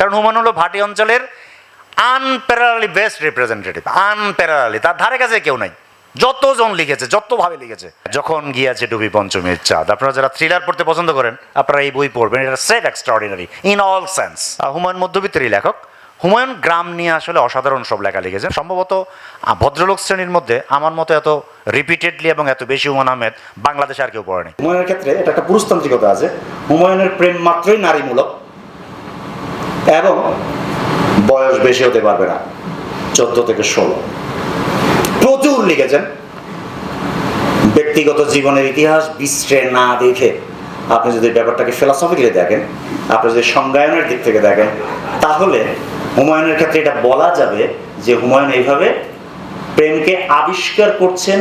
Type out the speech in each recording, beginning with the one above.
কারণ হুমায়ুন হলো ভাটি অঞ্চলের আনপ্যারালি বেস্ট রিপ্রেজেন্টেটিভ আনপ্যারালি তার ধারে কাছে কেউ নাই। যতজন লিখেছে, যতভাবে লিখেছে। যখন গিয়াছে ডুবি পঞ্চমীর চাঁদ, আপনারা যারা থ্রিলার পড়তে পছন্দ করেন, আপনারা এই বই পড়বেন, এটা set extraordinary in all sense Humayun মধ্যবিত্তেরই লেখক। হুমায়ুন গ্রাম নিয়ে আসলে অসাধারণ সব লেখা লিখেছেন সম্ভবত ভদ্রলোক শ্রেণির মধ্যে আমার মতো এত রিপিটেডলি এবং এত বেশি হুমায়ুন আহমেদ বাংলাদেশে আর কেউ পড়েনি। হুমায়ুনের ক্ষেত্রে এটা একটা পুরুষতান্ত্রিকতা আছে। হুমায়ুনের প্রেম মাত্রই নারীমূলক। এবং বয়স বেশি হতে পারবে না, চোদ্দ থেকে ষোলো। প্রচুর লিখেছেন। ব্যক্তিগত জীবনের ইতিহাস বিশ্রে না দেখে আপনি যদি ব্যাপারটাকে ফিলসফিক্যালি দেখেন, আপনি যদি সংজ্ঞায়নের দিক থেকে দেখেন, তাহলে হুমায়ুনের ক্ষেত্রে এটা বলা যাবে যে হুমায়ুন এইভাবে প্রেমকে আবিষ্কার করছেন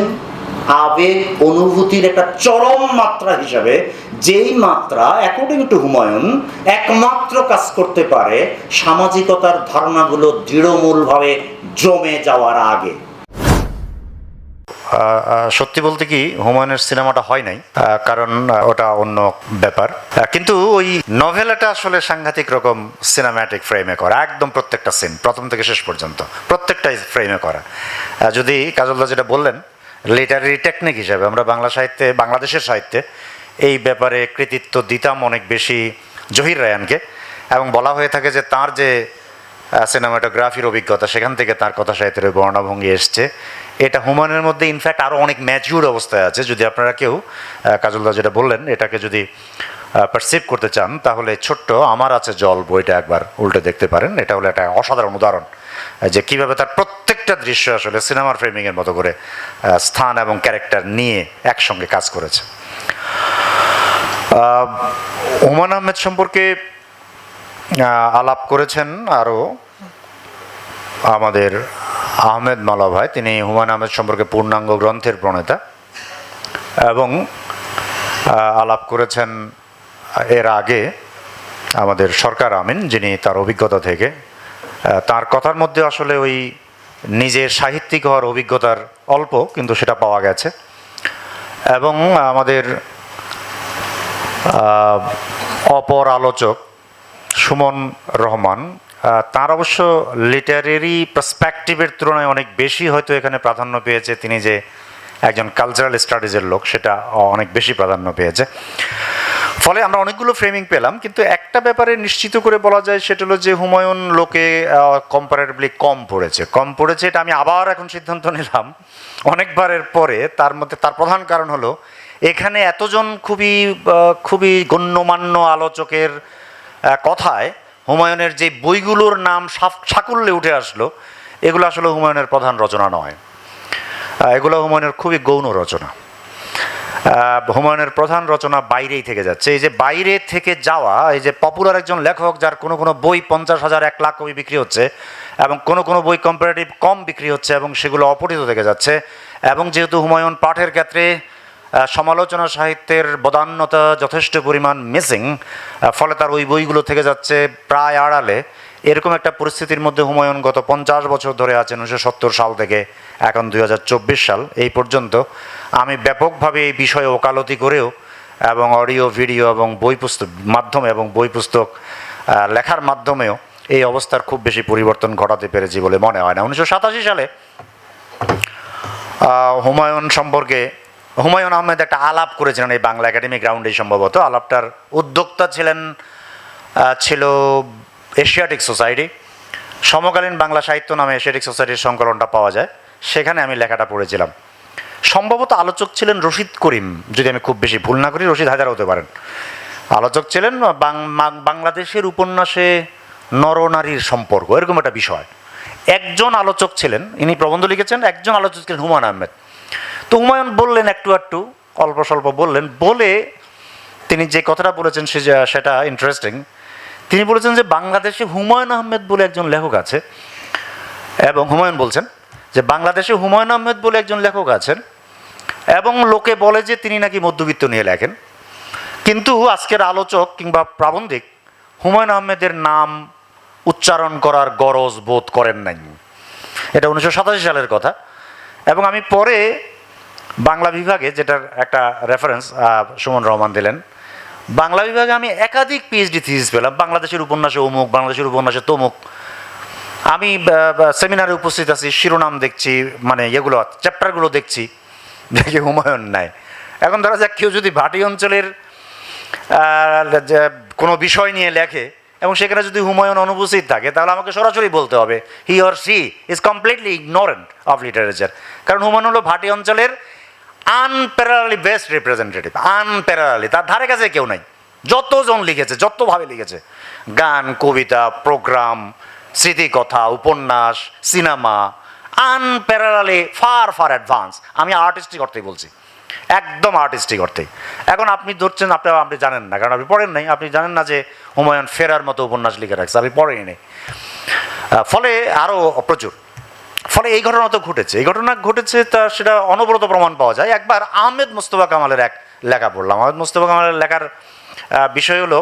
আবেগ অনুভূতির একটা চরম মাত্রা হিসাবে, যেই মাত্রা অ্যাকর্ডিং টু হুমায়ুন, একমাত্র কাজ করতে পারে সামাজিকতার ধারণাগুলো দৃঢ়মূলভাবে জমে যাওয়ার আগে। সত্যি বলতে কি, হুমায়ুনের সিনেমাটা হয় নাই কারণ ওটা অন্য ব্যাপার। কিন্তু ওই নভেলাটা আসলে সাংঘাতিক রকম সিনেম্যাটিক ফ্রেমে করা, একদম প্রত্যেকটা সিন প্রথম থেকে শেষ পর্যন্ত, প্রত্যেকটাই ফ্রেমে করা। যদি কাজলদা যেটা বললেন লিটারারি টেকনিক হিসাবে আমরা বাংলা সাহিত্যে, বাংলাদেশের সাহিত্যে এই ব্যাপারে কৃতিত্ব দিতাম অনেক বেশি জহির রায়ানকে। এবং বলা হয়ে থাকে যে তার যে সিনেমাটোগ্রাফির অভিজ্ঞতা, সেখান থেকে তার কথা সাহিত্যের বর্ণভঙ্গি এসছে। এটা হুমায়ুনের মধ্যে ইনফ্যাক্ট আরও অনেক ম্যাচিউর অবস্থায় আছে। যদি আপনারা কেউ কাজলদা যেটা বললেন, এটাকে যদি পারসিভ করতে চান, তাহলে ছোট্ট আমার আছে জল বইটা একবার উল্টে দেখতে পারেন। এটা হলো একটা অসাধারণ উদাহরণ। যে কীভাবে তার প্রত্যেকটা দৃশ্য আসলে সিনেমার ফ্রেমিংয়ের মতো করে স্থান এবং ক্যারেক্টার নিয়ে একসঙ্গে কাজ করেছে। হুমায়ুন আহমেদ সম্পর্কে আলাপ করেছেন আরও আমাদের আহমেদ মালা ভাই। তিনি হুমায়ুন আহমেদ সম্পর্কে পূর্ণাঙ্গ গ্রন্থের প্রণেতা এবং আলাপ করেছেন এর আগে আমাদের সরকার আমিন, যিনি তার অভিজ্ঞতা থেকে তার কথার মধ্যে আসলে ওই নিজের সাহিত্যিক হওয়ার অভিজ্ঞতার অল্প, কিন্তু সেটা পাওয়া গেছে। এবং আমাদের অপর আলোচক সুমন রহমান তার অবশ্য লিটারেরি পার্সপেক্টিভের তুলনায় অনেক বেশি হয়তো এখানে প্রাধান্য পেয়েছে। তিনি যে একজন কালচারাল স্টাডিজের লোক, সেটা অনেক বেশি প্রাধান্য পেয়েছে। ফলে আমরা অনেকগুলো ফ্রেমিং পেলাম, কিন্তু একটা ব্যাপারে নিশ্চিত করে বলা যায়, সেটা হলো যে হুমায়ুন লোকে কম্পারেটিভলি কম পড়েছে। কম পড়েছে এটা আমি আবার এখন সিদ্ধান্ত নিলাম। অনেকবারের পরে তার মধ্যে, তার প্রধান কারণ হলো, এখানে এতজন খুবই খুবই গণ্যমান্য আলোচকের কথায় হুমায়ুনের যে বইগুলোর নাম সাকুল্যে উঠে আসলো, এগুলো আসলে হুমায়ুনের প্রধান রচনা নয়। এগুলো হুমায়ুনের খুবই গৌণ রচনা। হুমায়ুনের প্রধান রচনা বাইরেই থেকে যাচ্ছে। এই যে বাইরে থেকে যাওয়া, এই যে পপুলার একজন লেখক যার কোনো কোনো বই পঞ্চাশ হাজার, এক লাখ কপি বিক্রি হচ্ছে এবং কোনো কোনো বই কম্পারেটিভ কম বিক্রি হচ্ছে এবং সেগুলো অপঠিত থেকে যাচ্ছে এবং যেহেতু হুমায়ুন পাঠের ক্ষেত্রে সমালোচনা সাহিত্যের বদান্যতা যথেষ্ট পরিমাণ মিসিং ফলে তার ওই বইগুলো থেকে যাচ্ছে প্রায় আড়ালে। এরকম একটা পরিস্থিতির মধ্যে হুমায়ুন গত পঞ্চাশ বছর ধরে আছেন উনিশশো সত্তর সাল থেকে, এখন দুই হাজার চব্বিশ সাল, এই পর্যন্ত। আমি ব্যাপকভাবে এই বিষয়ে ওকালতি করেও এবং অডিও, ভিডিও এবং বই পুস্তক মাধ্যমে এবং বই পুস্তক লেখার মাধ্যমেও এই অবস্থার খুব বেশি পরিবর্তন ঘটাতে পেরেছি বলে মনে হয় না। উনিশশো সাতাশি সালে হুমায়ুন সম্পর্কে, হুমায়ুন আহমেদ একটা আলাপ করেছিলেন এই বাংলা একাডেমি গ্রাউন্ডে সম্ভবত। আলাপটার উদ্যোক্তা ছিলেন ছিল এশিয়াটিক সোসাইটি সমকালীন বাংলা সাহিত্য নামে এশিয়াটিক সোসাইটির সংকলনটা পাওয়া যায়। সেখানে আমি লেখাটা পড়েছিলাম। সম্ভবত আলোচক ছিলেন রশিদ করিম, যদি আমি খুব বেশি ভুল না করি, রশিদ হায়দার হতে পারেন। আলোচক ছিলেন বাংলাদেশের উপন্যাসে নরনারীর সম্পর্ক, এরকম একটা বিষয়। একজন আলোচক ছিলেন, ইনি প্রবন্ধ লিখেছেন, একজন আলোচক ছিলেন হুমায়ুন আহমেদ। তো হুমায়ুন বললেন একটু একটু অল্প স্বল্প বললেন, বলে তিনি যে কথাটা বলেছেন, সে সেটা ইন্টারেস্টিং তিনি বলেছেন যে বাংলাদেশে হুমায়ুন আহমেদ বলে একজন লেখক আছে, এবং হুমায়ুন বলছেন যে বাংলাদেশে হুমায়ুন আহমেদ বলে একজন লেখক আছেন, এবং লোকে বলে যে তিনি নাকি মধ্যবিত্ত নিয়ে লেখেন। কিন্তু আজকের আলোচক কিংবা প্রাবন্ধিক হুমায়ুন আহমেদের নাম উচ্চারণ করার গরজ বোধ করেন নাই। এটা উনিশশো সাতাশি সালের কথা। এবং আমি পরে বাংলা বিভাগে যেটার একটা রেফারেন্স সুমন রহমান দিলেন বাংলা বিভাগে আমি একাধিক পিএইচডি থিসিস পেলাম। বাংলাদেশের উপন্যাসে অমুক, বাংলাদেশের উপন্যাসে তমুক। আমি সেমিনারে উপস্থিত আছি, শিরোনাম দেখছি মানে এগুলো, চ্যাপ্টারগুলো দেখছি। দেখি হুমায়ুন নাই। এখন ধরা যাক কেউ যদি ভাটি অঞ্চলের কোনো বিষয় নিয়ে লেখে, এবং সেখানে যদি হুমায়ুন অনুপস্থিত থাকে, তাহলে আমাকে সরাসরি বলতে হবে he or she is completely ignorant of literature কারণ হুমায়ুন হলো ভাটি অঞ্চলের আনপ্যারালি বেস্ট রিপ্রেজেন্টেটিভ আনপ্যারালি তার ধারে কাছে কেউ নাই। যতজন লিখেছে, যতভাবে লিখেছে, গান, কবিতা, প্রোগ্রাম, স্মৃতিকথা, উপন্যাস, cinema unparalleled far far advance আমি আর্টিস্টিক অর্থেই বলছি। একদম আর্টিস্টিক অর্থেই। এখন আপনি ধরছেন, আপনি আপনি জানেন না, কারণ আপনি পড়েন নাই। আপনি জানেন না যে হুমায়ুন ফেরার মতো উপন্যাস লিখে রাখছে, আপনি পড়েনি ফলে আরও প্রচুর। ফলে এই ঘটনা তো ঘটেছে। এই ঘটনা ঘটেছে তা সেটা অনবরত প্রমাণ পাওয়া যায়। একবার আহমেদ মোস্তফা কামালের এক লেখা পড়লাম। আহমেদ মোস্তফা কামালের লেখার বিষয় হলো,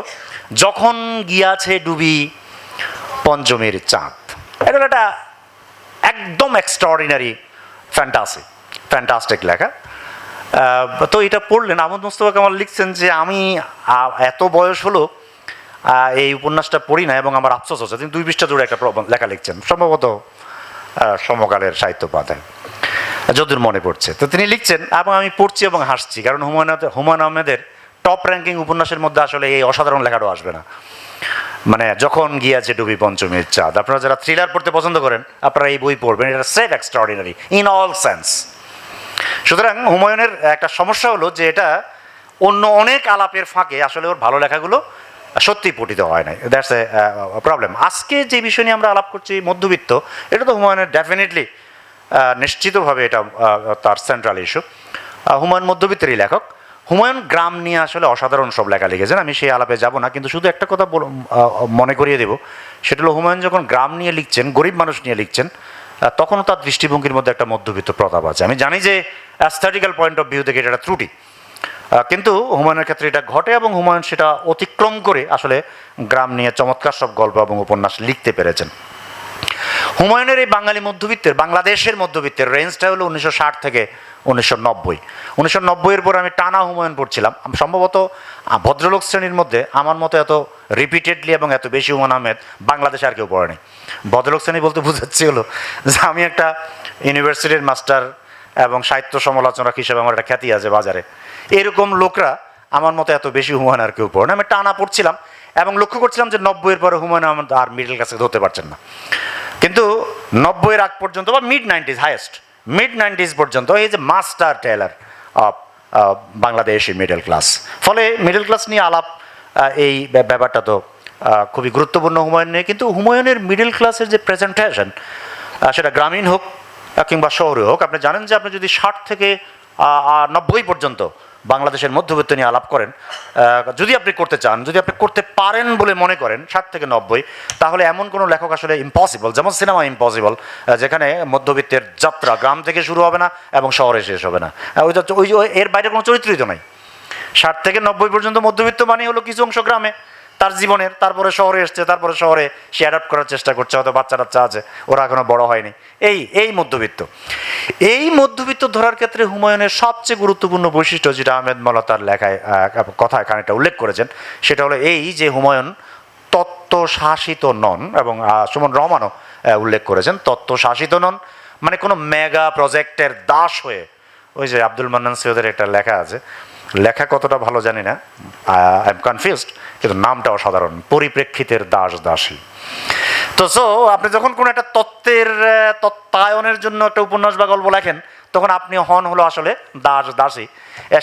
যখন গিয়াছে ডুবি পঞ্চমীর চাঁদ। এটা একটা একদম এক্সট্রাঅর্ডিনারি ফ্যান্টাসি ফ্যান্টাস্টিক লেখা। তো এটা পড়লেন। আহমদ মোস্তফা কামাল লিখছেন যে, আমি এত বয়স হলো এই উপন্যাসটা পড়ি না এবং আমার আফসোস হচ্ছে। তিনি দুই পৃষ্ঠা জুড়ে একটা লেখা লিখছেন। সম্ভবত সমকালের সাহিত্য পাতায় যদুর মনে পড়ছে। তো তিনি লিখছেন, এবং আমি পড়ছি এবং হাসছি। কারণ হুমায়ুন হুমায়ুন আহমেদের টপ র্যাঙ্কিং উপন্যাসের মধ্যে আসলে এই অসাধারণ লেখাটাও আসবে না। মানে যখন গিয়াছে ডুবি পঞ্চমীর চাঁদ। আপনারা যারা থ্রিলার পড়তে পছন্দ করেন, আপনারা এই বই পড়বেন। এটা safe extraordinary in all sense সুতরাং হুমায়ুনের একটা সমস্যা হলো যে এটা অন্য অনেক আলাপের ফাঁকে আসলে ওর ভালো লেখাগুলো সত্যি পঠিত হয় নাই। দ্যাটস এ প্রবলেম আজকে যে বিষয় নিয়ে আমরা আলাপ করছি, মধ্যবিত্ত, এটা তো হুমায়ুনের ডেফিনেটলি নিশ্চিতভাবে এটা তার সেন্ট্রাল ইস্যু হুমায়ুন মধ্যবিত্তেরই লেখক। হুমায়ুন গ্রাম নিয়ে আসলে অসাধারণ সব লেখা লিখেছেন। আমি সেই আলাপে যাব না, কিন্তু শুধু একটা কথা মনে করিয়ে দেব। সেটা হলো হুমায়ুন যখন গ্রাম নিয়ে লিখছেন, গরিব মানুষ নিয়ে লিখছেন তখনও তার দৃষ্টিভঙ্গির মধ্যে একটা মধ্যবিত্ত প্রতাপ আছে। আমি জানি যে অ্যাস্থেটিক্যাল পয়েন্ট অফ ভিউ থেকে এটা একটা ত্রুটি। কিন্তু হুমায়ুনের ক্ষেত্রে এটা ঘটে এবং হুমায়ুন সেটা অতিক্রম করে আসলে গ্রাম নিয়ে চমৎকার সব গল্প এবং উপন্যাস লিখতে পেরেছেন। হুমায়ুনের এই বাঙালি মধ্যবিত্তের, বাংলাদেশের মধ্যবিত্তের রেঞ্জটা হলো উনিশশো ষাট থেকে উনিশশো নব্বই। উনিশশো নব্বইয়ের পর আমি টানা হুমায়ুন পড়ছিলাম। সম্ভবত ভদ্রলোক শ্রেণির মধ্যে আমার মতো এত রিপিটেডলি এবং এত বেশি হুমায়ুন আহমেদ বাংলাদেশে আর কেউ পড়েনি। ভদ্রলোক শ্রেণি বলতে বোঝাচ্ছি হলো যে আমি একটা ইউনিভার্সিটির মাস্টার এবং সাহিত্য সমালোচনা হিসেবে আমার একটা খ্যাতি আছে বাজারে। এরকম লোকরা আমার মতো এত বেশি হুমায়ুন আর কেউ পড়ে না। আমি টানা পড়ছিলাম এবং লক্ষ্য করছিলাম যে নব্বইয়ের পরে হুমায়ুন আহমেদ আর মিডল কাছে ধরতে পারছেন না। কিন্তু নব্বইয়ের আগ পর্যন্ত বা mid nineties highest mid nineties পর্যন্ত এই যে master teller of Bangladeshi middle class ফলে মিডল ক্লাস নিয়ে আলাপ এই ব্যা- ব্যাপারটা তো খুবই গুরুত্বপূর্ণ হুমায়ুন নিয়ে। কিন্তু হুমায়ুনের মিডল ক্লাসের যে প্রেজেন্টেশন সেটা গ্রামীণ হোক কিংবা শহরে হোক, আপনি জানেন যে আপনি যদি ষাট থেকে নব্বই পর্যন্ত বাংলাদেশের মধ্যবিত্ত নিয়ে আলাপ করেন যদি আপনি করতে চান, যদি আপনি করতে পারেন বলে মনে করেন ষাট থেকে নব্বই, তাহলে এমন কোনো লেখক আসলে ইম্পসিবল যেমন সিনেমা ইম্পসিবল যেখানে মধ্যবিত্তের যাত্রা গ্রাম থেকে শুরু হবে না এবং শহরে শেষ হবে না। ওই ওই- এর বাইরে কোনো চরিত্রই তো নাই। ষাট থেকে নব্বই পর্যন্ত মধ্যবিত্ত মানে হলো কিছু অংশ গ্রামে। তার জীবনের, তারপরে শহরে এসছে, তারপরে শহরে সে অ্যাডাপ্ট করার চেষ্টা করছে, হয়তো বাচ্চা টাচ্চা আছে, ওরা এখনও বড় হয়নি। এই এই মধ্যবিত্ত। এই মধ্যবিত্ত ধরার ক্ষেত্রে হুমায়ুনের সবচেয়ে গুরুত্বপূর্ণ বৈশিষ্ট্য যেটা আহমেদ মলা তার লেখায় কথায় খানিকটা উল্লেখ করেছেন, সেটা হলো এই যে হুমায়ুন তত্ত্ব শাসিত নন এবং সুমন রহমানও উল্লেখ করেছেন তত্ত্ব শাসিত নন মানে কোনো মেগা প্রজেক্টের দাস হয়ে, ওই যে আব্দুল মান্নান সৈয়দের একটা লেখা আছে লেখা কতটা ভালো জানি না আই এম কনফিউজড কিন্তু নামটা অসাধারণ, পরিপ্রেক্ষিতের দাস দাসী। তো সো আপনি যখন কোনো একটা তত্ত্বের তত্ত্বায়নের জন্য একটা উপন্যাস বা গল্প লেখেন, তখন আপনি হন হলো আসলে দাস দাসী।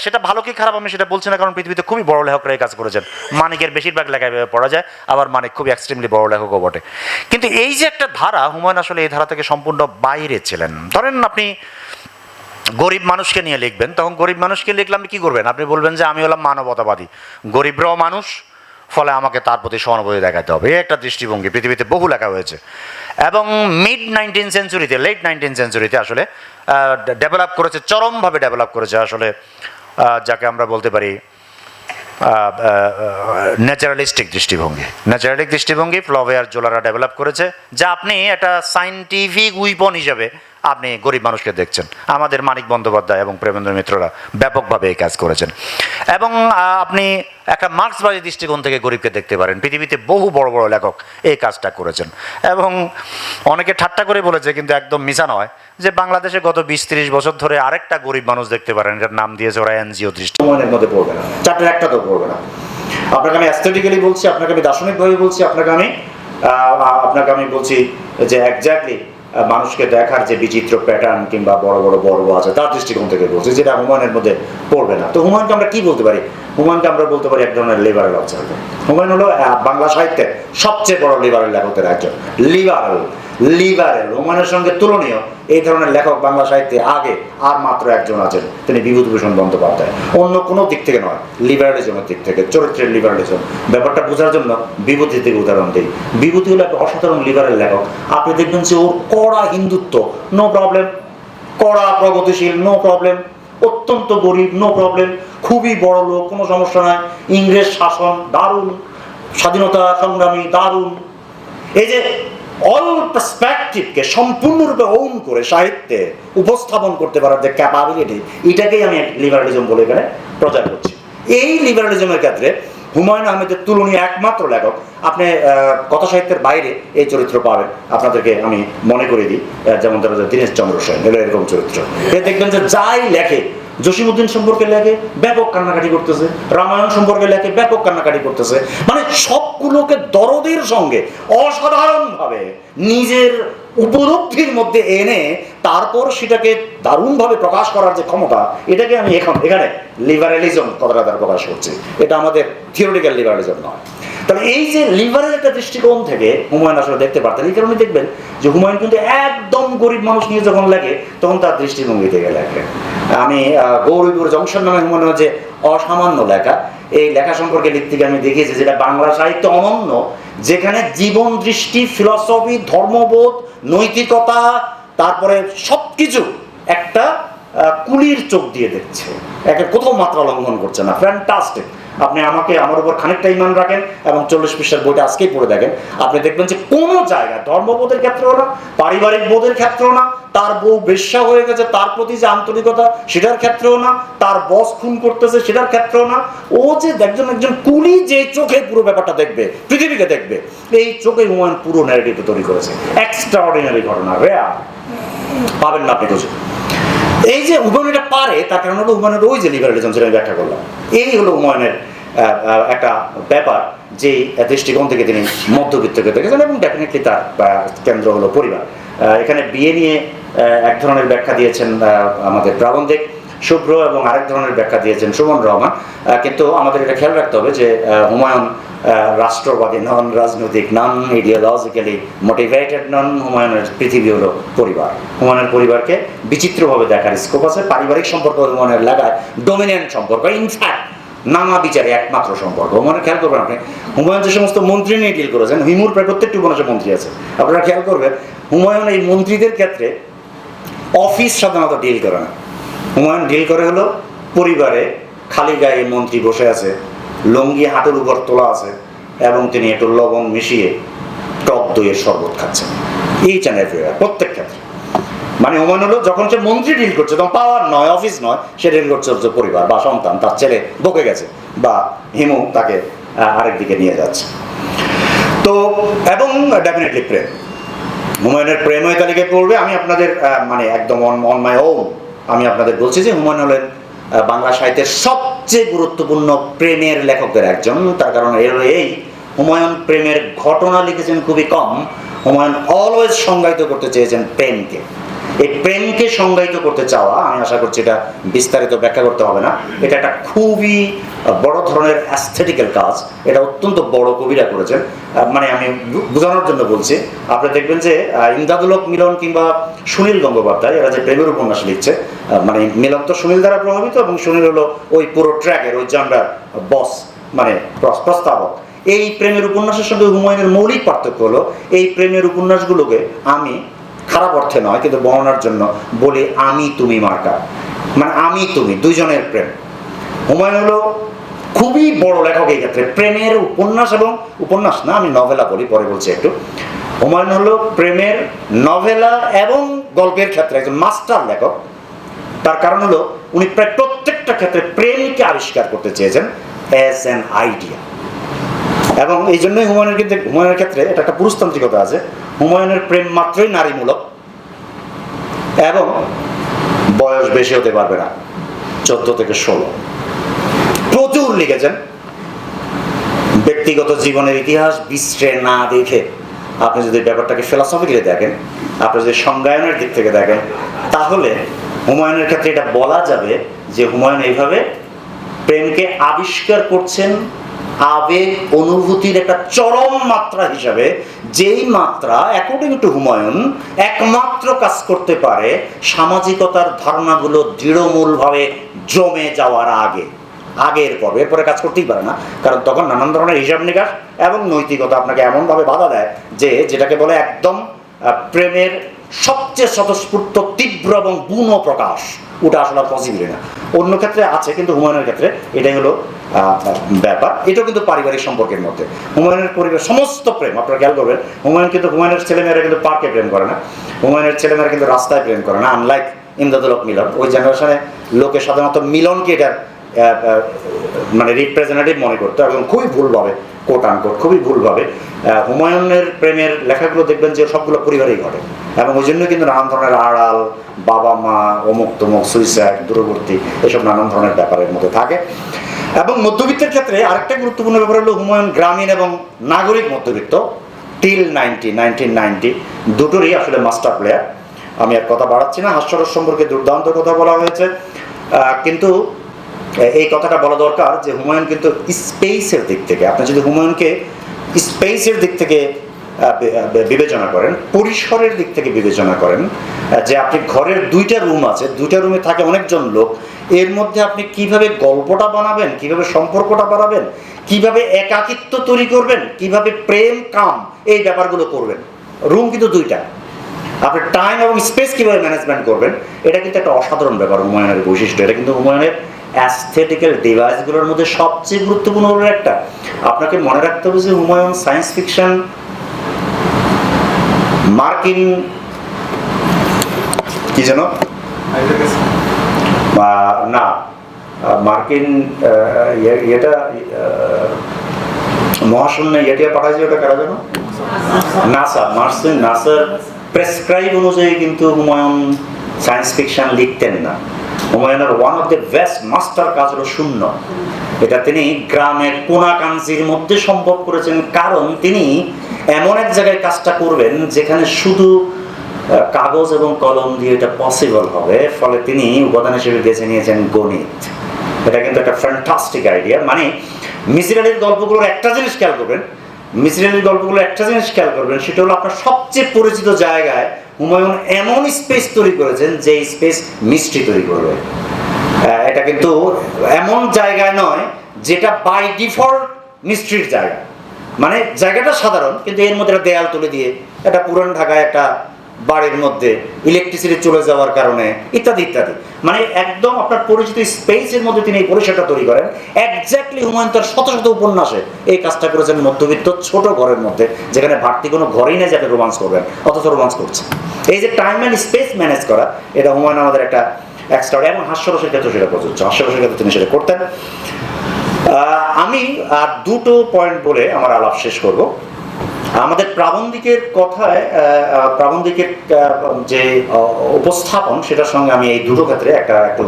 সেটা ভালো কি খারাপ আমি সেটা বলছি না, কারণ পৃথিবীতে খুবই বড় লেখকরা এই কাজ করেছেন। মানিকের বেশিরভাগ লেখা এভাবে পড়া যায়, আবার মানিক খুবই এক্সট্রিমলি বড় লেখকও বটে। কিন্তু এই যে একটা ধারা, হুমায়ুন আসলে এই ধারা থেকে সম্পূর্ণ বাইরে ছিলেন। ধরেন আপনি গরিব মানুষকে নিয়ে লিখবেন, তখন গরিব মানুষকে লিখলে আপনি কী করবেন? আপনি বলবেন যে, আমি হলাম মানবতাবাদী। গরিবরাও মানুষ, ফলে আমাকে তার প্রতি সহানুভূতি দেখাতে হবে। এই একটা দৃষ্টিভঙ্গি পৃথিবীতে বহু লেখা হয়েছে। এবং মিড নাইনটিন সেঞ্চুরিতে লেট নাইনটিন সেঞ্চুরিতে আসলে ডেভেলপ করেছে, চরমভাবে ডেভেলপ করেছে আসলে যাকে আমরা বলতে পারি ন্যাচারালিস্টিক দৃষ্টিভঙ্গি। ন্যাচারালিক দৃষ্টিভঙ্গি ফ্লভেয়ার জোলারা ডেভেলপ করেছে, যা আপনি একটা সাইন্টিফিক উইপন হিসেবে আপনি গরিব মানুষকে দেখছেন। আমাদের মানিক বন্দ্যোপাধ্যায় এবং প্রেমেন্দ্র মিত্ররা ব্যাপকভাবে এই কাজ করেছেন। এবং আপনি একটা মার্ক্সবাদী দৃষ্টিকোণ থেকে গরিবকে দেখতে পারেন। পৃথিবীতে বহু বড় বড় লেখক এই কাজটা করেছেন। এবং অনেকে ঠাট্টা করে বলেছে, কিন্তু একদম মিশা নয়, যে বাংলাদেশে গত বিশ তিরিশ বছর ধরে আরেকটা গরিব মানুষ দেখতে পারেন এটার নাম দিয়েছে ওরা এনজিও দৃষ্টি। মধ্যে পড়বে না। চারটের একটা তো পড়বে না। আপনাকে আমি অ্যাস্থেটিক্যালি বলছি, আপনাকে আমি দার্শনিকভাবে বলছি, আপনাকে আমি আপনাকে আমি বলছি যে একজাক্টলি মানুষকে দেখার যে বিচিত্র প্যাটার্ন কিংবা বড় বড় বর্গ আছে, তার দৃষ্টিকোণ থেকে বলছে, যেটা হুমায়ুনের মধ্যে পড়বে না। তো হুমায়ুনকে আমরা কি বলতে পারি? হুমায়ুনকে আমরা বলতে পারি এক ধরনের লিবারেল অবজার্ভার হুমায়ুন হলো বাংলা সাহিত্যের সবচেয়ে বড় লিবারেল লেখকদের একজন। লিবারেল লিবারেল হুমায়ুনের সঙ্গে তুলনীয় এই ধরনের লেখক বাংলা সাহিত্যে আগে আর মাত্র একজন আছেন, তিনি বিভূতিভূষণ বন্দ্যোপাধ্যায়। অন্য কোনো দিক থেকে নয় লিবারালিজমের দিক থেকে, চরিত্রের লিবারালিজম ব্যাপারটা বোঝার জন্য বিভূতি থেকে উদাহরণ দিই। বিভূতি হলো একটা অসাধারণ লিবারেল লেখক। আপনি দেখবেন যে ওর কড়া হিন্দুত্ব নো প্রবলেম কড়া প্রগতিশীল নো প্রবলেম অত্যন্ত গরিব নো প্রবলেম খুবই বড় লোক, কোনো সমস্যা নাই। ইংরেজ শাসন দারুণ, স্বাধীনতা সংগ্রামী দারুণ। এই যে অল পার্সপেক্টিভকে সম্পূর্ণরূপে ওন করে সাহিত্যে উপস্থাপন করতে পারার যে ক্যাপাবিলিটি এটাকেই আমি লিবারালিজম বলে এখানে প্রচার করছি। এই লিবারালিজমের ক্ষেত্রে হুমায়ুন আহমেদের তুলনীয় একমাত্র লেখক, আপনি কথা সাহিত্যের বাইরে এই চরিত্র পাবেন। আপনাদেরকে আমি মনে করে দিই যেমন ধরো দীনেশ চন্দ্র সেন, এরকম চরিত্র। এ দেখবেন যে যাই লেখে জসিমুদ্দিন সম্পর্কে লেখে, ব্যাপক কান্নাকাটি করতেছে। রামায়ণ সম্পর্কে লেখে, ব্যাপক কান্নাকাটি করতেছে। মানে সবগুলোকে দরদের সঙ্গে অসাধারণভাবে নিজের উপলব্ধির মধ্যে এনে তারপর সেটাকে দারুণভাবে প্রকাশ করার যে ক্ষমতা, এটাকে আমি এখন, এখানে লিবারালিজম কথাটা প্রকাশ করছি। এটা আমাদের থিওরিটিক্যাল লিবারালিজম নয়। তাহলে এই যে লিভারের একটা দৃষ্টিকোণ থেকে হুমায়ুন আসলে দেখতে পারতেন, এই কারণে দেখবেন যে হুমায়ুন কিন্তু একদম গরিব মানুষ নিয়ে যখন লেখে তখন তার দৃষ্টিভঙ্গি থেকে লেখে। আমি গৌরীপুর জংশন নামে হুমায়ুনের যে অসামান্য লেখা। এই লেখা সম্পর্কে লিখতে আমি দেখিয়েছি যেটা বাংলা সাহিত্য অনন্য, যেখানে জীবন, দৃষ্টি ফিলসফি ধর্মবোধ, নৈতিকতা, তারপরে সবকিছু একটা কুলির চোখ দিয়ে দেখছে। একে কোথাও মাত্রা লঙ্ঘন করছে না। ফ্যান্টাস্টিক আপনি আমাকে, আমার উপর খানিকটা ইমান রাখেন এবং চল্লিশ পৃষ্ঠার বইটা আজকেই পড়ে দেখেন। আপনি দেখবেন যে কোনো জায়গায়, ধর্মবোধের ক্ষেত্রেও না, পারিবারিক বোধের ক্ষেত্রেও না, তার বউ বেশ্যা হয়ে গেছে, তার প্রতি যে আন্তরিকতা, সেটার ক্ষেত্রেও না, তার বস খুন করতেছে, সেটার ক্ষেত্রেও না। ও যে একজন একজন কুলি যে চোখে পুরো ব্যাপারটা দেখবে, পৃথিবীকে দেখবে, এই চোখে হুমায়ুন পুরো ন্যারেটিভ তৈরি করেছে। এক্সট্রা অর্ডিনারি ঘটনা, রেয়ার। পাবেন না আপনি খুঁজে এই যে হুমায়ুন এটা পারে, তার কারণ হলো হুমায়ুনের ওই যে লিবারালিজম যেটা আমি ব্যাখ্যা করলাম, এই হলো হুমায়ুনের একটা ব্যাপার যে দৃষ্টিকোণ থেকে তিনি মধ্যবিত্তকে দেখেছেন এবং ডেফিনেটলি তার কেন্দ্র হলো পরিবার। এখানে বিয়ে নিয়ে এক ধরনের ব্যাখ্যা দিয়েছেন আমাদের প্রাবন্ধিক শুভ্র এবং আরেক ধরনের ব্যাখ্যা দিয়েছেন সুমন রহমান। কিন্তু আমাদের এটা খেয়াল রাখতে হবে যে হুমায়ুন রাষ্ট্রবাদী নন রাজনৈতিক নন ইডিওলজিক্যালি মোটিভেটেড নন হুমায়ুনের পৃথিবী হলো পরিবার। হুমায়ুনের পরিবারকে বিচিত্রভাবে দেখার স্কোপ আছে, পারিবারিক সম্পর্ক হুমায়ুনের লাগায় ডোমিনেন্ট সম্পর্ক ইনফ্যাক্ট নানা বিচারে একমাত্র সম্পর্ক। হুমায়ুন খেয়াল করবেন আপনি হুমায়ুন যে সমস্ত মন্ত্রী নিয়ে ডিল করেছেন, হিমুর প্রায় প্রত্যেকটি উপন্যাসে মন্ত্রী আছে। আপনারা খেয়াল করবেন হুমায়ুন এই মন্ত্রীদের ক্ষেত্রে অফিস সাধারণত ডিল করে না। হুমায়ুন ডিল করে হলো পরিবারে খালি গায়ে মন্ত্রী বসে আছে লঙ্গি হাঁটুর উপর তোলা আছে এবং তিনি একটু লবণ মিশিয়ে টক দইয়ের শরবত খাচ্ছেন। এই চ্যানেল প্রত্যেক ক্ষেত্রে। মানে হুমায়ুন হলো যখন সে মন্ত্রী ডিল করছে, তখন পাওয়ার নয় অফিস নয়, সে ডিল করছে হচ্ছে পরিবার বা সন্তান, তার ছেলে বকে গেছে বা হিমু তাকে আরেক দিকে নিয়ে যাচ্ছে। তো, এবং ডেফিনেটলি প্রেম। হুমায়ুনের প্রেম প্রেময় তালিকায় পড়বে। আমি আপনাদের মানে একদম অন মাই ওম আমি আপনাদের বলছি যে হুমায়ুন হলেন বাংলা সাহিত্যের সবচেয়ে গুরুত্বপূর্ণ প্রেমের লেখকের একজন, তার কারণ এর এই। হুমায়ুন প্রেমের ঘটনা লিখেছেন খুবই কম। হুমায়ুন অলওয়েজ সংজ্ঞায়িত করতে চেয়েছেন প্রেমকে। এই প্রেমকে সংজ্ঞায়িত করতে চাওয়া, আমি আশা করছি এটা বিস্তারিত ব্যাখ্যা করতে হবে না, এটা একটা খুবই বড় ধরনের অ্যাস্থেটিক্যাল কাজ, এটা অত্যন্ত বড় কবিরা করেছেন। মানে আমি বোঝানোর জন্য বলছি, আপনি দেখবেন যে ইন্দাদুলক মিলন কিংবা সুনীল গঙ্গোপাধ্যায়, এরা যে প্রেমের উপন্যাস লিখছে মানে মিলন তো সুনীল দ্বারা প্রভাবিত এবং সুনীল হলো ওই পুরো ট্র্যাকের ওই জানরার বস মানে প্রস- প্রস্তাবক। এই প্রেমের উপন্যাসের সঙ্গে হুমায়ুনের মৌলিক পার্থক্য হলো, এই প্রেমের উপন্যাসগুলোকে আমি খারাপ অর্থে নয়, কিন্তু বর্ণনার জন্য বলি, আমি তুমি মার্কা। মানে আমি তুমি, দুইজনের প্রেম। হুমায়ুন হলো খুবই বড় লেখক এই ক্ষেত্রে। প্রেমের উপন্যাস এবং উপন্যাস না, আমি নভেলা বলি, পরে বলছি একটু। হুমায়ুন হলো প্রেমের নভেলা এবং গল্পের ক্ষেত্রে একজন মাস্টার লেখক। তার কারণ হলো, উনি প্রায় প্রত্যেকটা ক্ষেত্রে প্রেমকে আবিষ্কার করতে চেয়েছেন অ্যাজ অ্যান আইডিয়া এবং এই জন্যই হুমায়ুনের কিন্তু হুমায়ুনের ক্ষেত্রে এটা একটা পুরুষতান্ত্রিকতা আছে। হুমায়ুনের প্রেম মাত্রই নারীমূলক এবং বয়স বেশি হতে পারবে না, চোদ্দ থেকে ষোলো। প্রচুর লিখেছেন। ব্যক্তিগত জীবনের ইতিহাস বিশ্রে না দেখে আপনি যদি ব্যাপারটাকে ফিলসফিক্যালি দেখেন, আপনি যদি সংজ্ঞায়নের দিক থেকে দেখেন, তাহলে হুমায়ুনের ক্ষেত্রে এটা বলা যাবে যে হুমায়ুন এইভাবে প্রেমকে আবিষ্কার করছেন আবেগ অনুভূতির একটা চরম মাত্রা হিসাবে, যেই মাত্রা অ্যাকর্ডিং টু হুমায়ুন, একমাত্র কাজ করতে পারে সামাজিকতার ধারণাগুলো দৃঢ়মূলভাবে জমে যাওয়ার আগে। আগের পর্বে, এরপরে কাজ করতেই পারে না, কারণ তখন নানান ধরনের হিসাব নিকাশ এবং নৈতিকতা আপনাকে এমনভাবে বাধা দেয় যে, যেটাকে বলে একদম প্রেমের সবচেয়ে স্বতঃস্ফূর্ত তীব্র এবং বুনো প্রকাশ ওটা আসলে পসিবল না। অন্য ক্ষেত্রে আছে, কিন্তু হুমায়ুনের ক্ষেত্রে এটাই হলো ব্যাপার। এটাও কিন্তু পারিবারিক সম্পর্কের মধ্যে। হুমায়ুনের পরিবার, সমস্ত প্রেম, আপনারা খেয়াল করবেন, হুমায়ুন কিন্তু, হুমায়ুনের ছেলেমেয়েরা কিন্তু পার্কে প্রেম করে না। হুমায়ুনের ছেলেমেয়েরা কিন্তু রাস্তায় প্রেম করে না আনলাইক ইমদাদুলক মিলন। ওই জেনারেশনে লোকে সাধারণত মিলনকে এটার মানে রিপ্রেজেন্টেটিভ মনে করতো এবং খুবই ভুলভাবে কোট আনকোট খুবই ভুলভাবে হুমায়ুনের প্রেমের লেখাগুলো দেখবেন যে সবগুলো পরিবারেই ঘটে। এবং ওই জন্য কিন্তু নানান ধরনের আড়াল, বাবা মা, অমুক তমুক সুইসাইড দূরবর্তী, এসব নানান ধরনের ব্যাপারের মধ্যে থাকে। এবং মধ্যবিত্তের ক্ষেত্রে আরেকটা গুরুত্বপূর্ণ ব্যাপার হলো হুমায়ুন গ্রামীণ এবং নাগরিক মধ্যবিত্ত, টিল নাইনটি, নাইনটিন নাইনটি, দুটোরই আসলে মাস্টার প্লেয়ার আমি আর কথা বাড়াচ্ছি না, হাস্যরস সম্পর্কে দুর্দান্ত কথা বলা হয়েছে। কিন্তু এই কথাটা বলা দরকার যে হুমায়ুন কিন্তু স্পেসের দিক থেকে, আপনি যদি হুমায়ুনকে স্পেসের দিক থেকে বিবেচনা করেন, পরিসরের দিক থেকে বিবেচনা করেন যে আপনি ঘরের দুইটা রুম আছে, দুইটা রুমে থাকে অনেকজন লোক, এর মধ্যে আপনি কীভাবে গল্পটা বানাবেন, কীভাবে সম্পর্কটা বানাবেন কীভাবে একাকিত্ব তৈরি করবেন, কীভাবে প্রেম, কাম, এই ব্যাপারগুলো করবেন। রুম কিন্তু দুইটা। আপনি টাইম এবং স্পেস কীভাবে ম্যানেজমেন্ট করবেন, এটা কিন্তু একটা অসাধারণ ব্যাপার হুমায়ুনের বৈশিষ্ট্য। এটা কিন্তু হুমায়ুনের অ্যাস্থেটিক্যাল ডিভাইসগুলোর মধ্যে সবচেয়ে গুরুত্বপূর্ণ হলো একটা। আপনাকে মনে রাখতে হবে যে হুমায়ুন সায়েন্স ফিকশন মার্কিন কি যেন? না মার্কিন আহ, ইয়ে- মহাশূন্য ইয়েটিয়া পাঠাইছে ওটা কারা যেন? নাসা মার্সিন নাসার প্রেসক্রাইব অনুযায়ী কিন্তু হুমায়ুন সায়েন্স ফিকশন লিখতেন না। হুমায়ুনের one of the best master কাজ হলো শূন্য। এটা তিনি গ্রামের কোনাকাঞ্চির মধ্যে সম্ভব করেছেন, কারণ তিনি এমন এক জায়গায় কাজটা করবেন যেখানে শুধু কাগজ এবং কলম দিয়ে এটা পসিবল হবে, ফলে তিনি উপাদান হিসেবে বেছে নিয়েছেন গণিত। এটা কিন্তু একটা ফ্যান্টাস্টিক আইডিয়া মানে মিসির আলীর গল্পগুলোর একটা জিনিস খেয়াল করবেন মিসির গল্পগুলো একটা জিনিস খেয়াল করবেন, সেটা হলো আপনার সবচেয়ে পরিচিত জায়গায় হুমায়ুন এমন স্পেস তৈরি করেছেন যে স্পেস মিষ্টি তৈরি করবে। এটা কিন্তু এমন জায়গায় নয় যেটা বাই ডিফল্ট মিস্ট্রির জায়গা। মানে জায়গাটা সাধারণ, কিন্তু এর মধ্যে একটা দেয়াল তুলে দিয়ে, একটা পুরান ঢাকায় একটা বাড়ির মধ্যে ইলেকট্রিসিটি চলে যাওয়ার কারণে, ইত্যাদি ইত্যাদি। মানে একদম আপনার পরিচিত স্পেসের মধ্যে তিনি এই পরিষেবাটা তৈরি করেন। একজাক্টলি হুমায়ুন তার শত শত উপন্যাসে এই কাজটা করেছেন মধ্যবিত্ত ছোট ঘরের মধ্যে, যেখানে বাড়তি কোনো ঘরেই নেই যাতে রোমান্স করবেন, অথচ রোমান্স করছে। এই যে টাইম অ্যান্ড স্পেস ম্যানেজ করা, এটা হুমায়ুন আমাদের একটা এক্সট্রা এবং হাস্যরসের ক্ষেত্রে সেটা প্রযোজ্য। হাস্যরসের ক্ষেত্রে তিনি সেটা করতেন। আমি আর দুটো পয়েন্ট বলে আমার আলাপ শেষ করব। আমাদের প্রাবন্ধিকের কথায় প্রাবন্ধিকের যে উপস্থাপন, সেটার সঙ্গে আমি এই দুটো ক্ষেত্রে একটা, একটু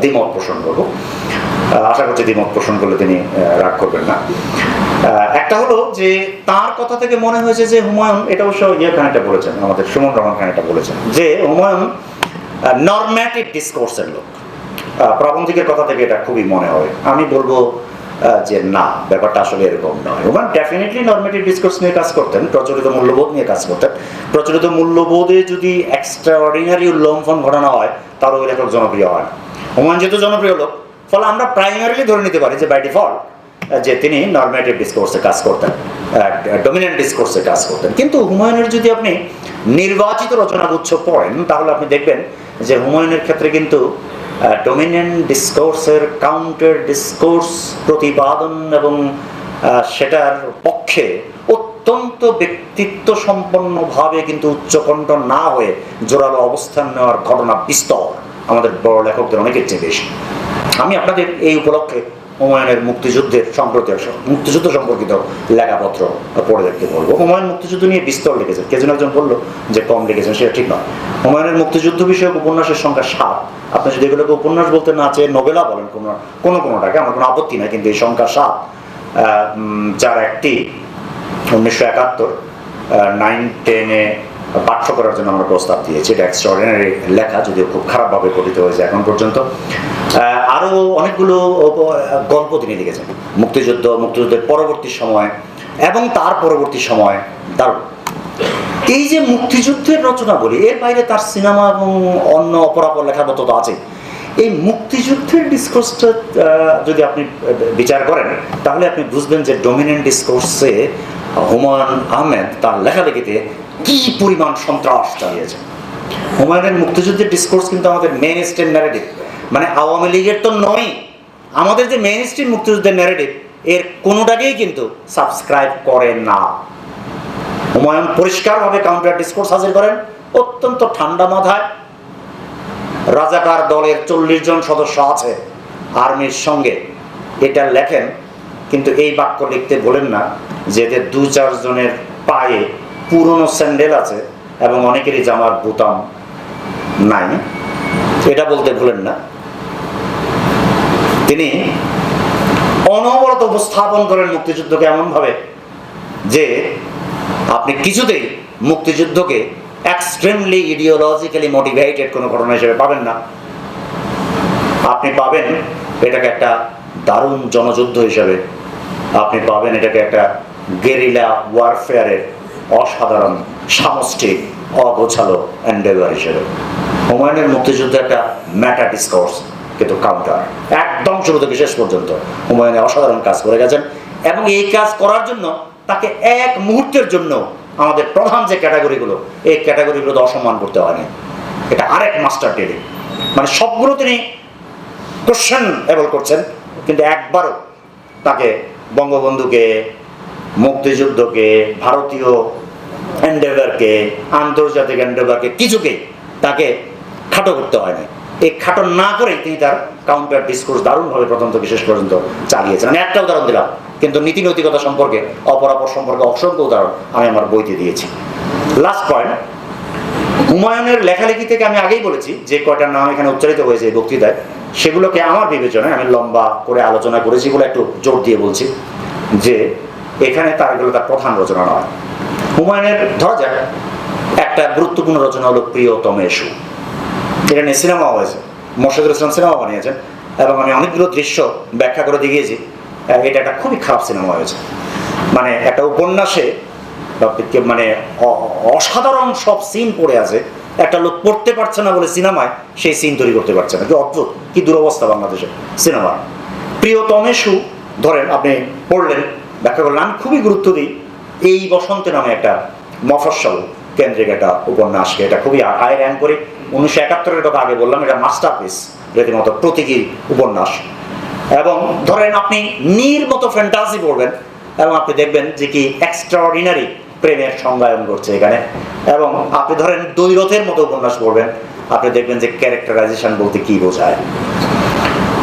দ্বিমত পোষণ করব। আশা করছি দ্বিমত পোষণ করলে তিনি রাগ করবেন না। একটা হলো যে, তার কথা থেকে মনে হয়েছে যে, হুমায়ুন, এটা অবশ্য ইয়ে খানিকটা বলেছেন, আমাদের সুমন রহমান খানিকটা বলেছেন, যে, হুমায়ুন নর্ম্যাটিভ ডিসকোর্সের লোক। প্রাবন্ধিকের কথা থেকে এটা খুবই মনে হয়। আমি বলব যে না, ব্যাপারটা আসলে এরকম নয়। ওমান ডেফিনেটলি নর্মেটিভ ডিসকোর্স নিয়ে কাজ করতেন, প্রচলিত মূল্যবোধ নিয়ে কাজ করতেন। প্রচলিত মূল্যবোধে যদি এক্সট্রা অর্ডিনারি উল্লঙ্ঘন ঘটানো হয় তার ওই লেখক জনপ্রিয় হয় না হুমায়ুন যেহেতু জনপ্রিয় লোক, ফলে আমরা প্রাইমারিলি ধরে নিতে পারি যে বাই ডিফল্ট যে তিনি নর্মেটিভ ডিসকোর্সে কাজ করতেন ডমিনেন্ট ডিসকোর্সে কাজ করতেন। কিন্তু হুমায়ুনের যদি আপনি নির্বাচিত রচনাগুচ্ছ পড়েন, তাহলে আপনি দেখবেন যে হুমায়ুনের ক্ষেত্রে কিন্তু ডমিনেন্ট ডিসকোর্সের কাউন্টার ডিসকোর্স প্রতিপাদন এবং সেটার পক্ষে অত্যন্ত ব্যক্তিত্ব সম্পন্নভাবে কিন্তু উচ্চকণ্ঠ না হয়ে জোরালো অবস্থান নেওয়ার ঘটনা বিস্তর আমাদের বড় লেখকদের অনেকের চেয়ে বেশি। আমি আপনাদের এই উপলক্ষে হুমায়ুনের মুক্তিযুদ্ধের সম্পর্কে মুক্তিযুদ্ধ সম্পর্কিত লেখাপত্র পড়ে দেখতে বলব। হুমায়ুন মুক্তিযুদ্ধ নিয়ে বিস্তর লিখেছেন। কে যেন একজন বলল যে কম লিখেছেন, সেটা ঠিক নয়। হুমায়ুনের মুক্তিযুদ্ধ বিষয়ক উপন্যাসের সংখ্যা সাত। আপনি যদি এগুলোকে উপন্যাস বলতে না চেয়ে নোবেলা বলেন, কোনো কোনো কোনোটাকে, আমার কোনো আপত্তি নাই, কিন্তু এই সংখ্যা সাত যার একটি উনিশশো একাত্তর নাইন টেনে পাঠ্য করার জন্য আমরা প্রস্তাব দিয়েছি। এটা এক্সট্রাঅর্ডিনারি লেখা, যদিও খুব খারাপভাবে পঠিত হয়েছে এখন পর্যন্ত। আরও অনেকগুলো গল্প তিনি লিখেছেন। মুক্তিযুদ্ধ, মুক্তিযুদ্ধের পরবর্তী সময় এবং তার পরবর্তী সময়। দারুণ। এই যে মুক্তিযুদ্ধের রচনা বলি এর বাইরে তার সিনেমা এবং অন্য অপরাপর লেখাপত্র তো আছে এই মুক্তিযুদ্ধের ডিসকোর্সটা যদি আপনি বিচার করেন, তাহলে আপনি বুঝবেন যে ডমিনেন্ট ডিসকোর্সে হুমায়ুন আহমেদ তার লেখালেখিতে কি পরিমাণ সন্ত্রাস চালিয়েছে? হুমায়ুনের মুক্তিযুদ্ধের ডিসকোর্স কিন্তু আমাদের মেন স্ট্রিম ন্যারেটিভ মানে আওয়ামী লীগের তো নয়, আমাদের যে মেন স্ট্রিম মুক্তিযুদ্ধের ন্যারেটিভ এর কোনোটাকেই কিন্তু সাবস্ক্রাইব করে না। হুমায়ুন পরিষ্কারভাবে কাউন্টার ডিসকোর্স হাজির করেন, অত্যন্ত ঠান্ডা মাথায়। রাজাকার দলের চল্লিশ জন সদস্য আছে, আর্মির সঙ্গে। এটা লেখেন, কিন্তু এই বাক্য লিখতে বলেন না যে দু চারজনের পায়ে পুরনো স্যান্ডেল আছে এবং অনেকেরই জামার বোতাম নাই। এটা বলতে ভুলেন না। তিনি অনবরত উপস্থাপন করেন মুক্তিযুদ্ধকে এমনভাবে যে আপনি কিছুতেই মুক্তিযুদ্ধকে এক্সট্রিমলি ইডিওলজিক্যালি মোটিভেটেড কোনো ঘটনা হিসেবে পাবেন না। আপনি পাবেন এটাকে একটা দারুণ জনযুদ্ধ হিসেবে। আপনি পাবেন এটাকে একটা গেরিলা ওয়ারফেয়ারের অসাধারণ সামষ্টিক, অগোছালো এন্ডেভার হিসেবে। হুমায়ুনের মুক্তিযুদ্ধ একটা ম্যাটা ডিসকোর্স কিন্তু কাউন্টার একদম শুরু থেকে শেষ পর্যন্ত হুমায়ুনে অসাধারণ কাজ করে গেছেন এবং এই কাজ করার জন্য তাকে এক মুহূর্তের জন্য আমাদের প্রধান যে ক্যাটাগরিগুলো এই ক্যাটাগরিগুলো অসম্মান করতে হয়নি। এটা আরেক মাস্টার টেলি মানে সবগুলো তিনি কোশ্চেন এবল করছেন, কিন্তু একবারও তাকে বঙ্গবন্ধুকে মুক্তিযুদ্ধকে, ভারতীয় আন্তর্জাতিক এন্ডেভারকে কিছুকে তাকে খাটো করতে হয়নি এই খাটো না করেই তিনি তার কাউন্টার ডিসকোর্স দারুণভাবে প্রথম থেকে শেষ পর্যন্ত চালিয়েছেন। আমি একটা উদাহরণ দিলাম, কিন্তু নীতি নৈতিকতা সম্পর্কে অপরাপর সম্পর্কে অসংখ্য উদাহরণ আমি আমার বইতে দিয়েছি। লাস্ট পয়েন্ট হুমায়ুনের লেখালেখি থেকে আমি আগেই বলেছি, যে কয়টার নাম এখানে উচ্চারিত হয়েছে এই বক্তৃতায়, সেগুলোকে আমার বিবেচনায় আমি লম্বা করে আলোচনা করেছি বলে একটু জোর দিয়ে বলছি, যে এখানে তার তার প্রধান রচনা নয়। হুমায়ুনের, ধরা যাক, একটা গুরুত্বপূর্ণ রচনা হলো প্রিয়তমেশু এটা নিয়ে সিনেমা হয়েছে। মোর্শেদুল ইসলাম সিনেমা বানিয়েছেন এবং আমি অনেকগুলো দৃশ্য ব্যাখ্যা করে দেখিয়েছি। এটা একটা খুবই খারাপ সিনেমা হয়েছে। মানে একটা উপন্যাসে মানে অসাধারণ সব সিন পড়ে আছে। একটা লোক পড়তে পারছে না বলে সিনেমায় সেই সিন তৈরি করতে পারছে না। কি অদ্ভুত, কি দুরবস্থা বাংলাদেশে সিনেমা। প্রিয়তমেশু ধরেন আপনি পড়লেন ব্যাখ্যা করলাম, খুবই গুরুত্ব দিই। এই বসন্তে নামে একটা মফস্বল কেন্দ্রিক একটা উপন্যাসকে এটা খুবই হাই র্যাঙ্ক করি উনিশশো একাত্তরের কথা আগে বললাম, এটা মাস্টারপিস রীতিমতো প্রতীকী উপন্যাস। এবং ধরেন আপনি নীর মতো ফ্যান্টাসি পড়বেন, এবং আপনি দেখবেন যে কি এক্সট্রাঅর্ডিনারি প্রেমের সংজ্ঞায়ন করছে এখানে। এবং আপনি ধরেন দৈরথের মতো উপন্যাস পড়বেন, আপনি দেখবেন যে ক্যারেক্টারাইজেশন বলতে কি বোঝায়।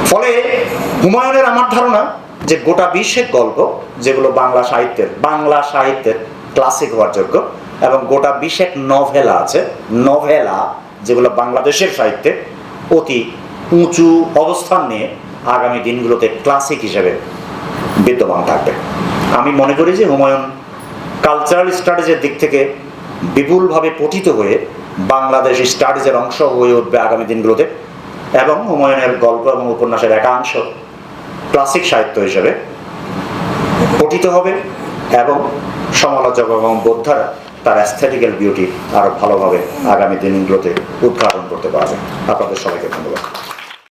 ফলে হুমায়ুনের আমার ধারণা যে গোটা বিশ্বের গল্প, যেগুলো বাংলা সাহিত্যের বাংলা সাহিত্যের ক্লাসিক হওয়ার যোগ্য, এবং গোটা বিশেক নভেলা আছে নভেলা যেগুলো বাংলাদেশের সাহিত্যে অতি উঁচু অবস্থান নিয়ে আগামী দিনগুলোতে ক্লাসিক হিসেবে বিদ্যমান থাকবে। আমি মনে করি যে হুমায়ুন কালচারাল স্টাডিজের দিক থেকে বিপুলভাবে পঠিত হয়ে বাংলাদেশ স্টাডিজের অংশ হয়ে উঠবে আগামী দিনগুলোতে, এবং হুমায়ুনের গল্প এবং উপন্যাসের একাংশ ক্লাসিক সাহিত্য হিসেবে পঠিত হবে এবং সমালোচক এবং বোদ্ধারা তার অ্যাস্থেটিক্যাল বিউটি আরও ভালোভাবে আগামী দিনগুলোতে উদ্ঘাটন করতে পারবে। আপনাদের সবাইকে ধন্যবাদ।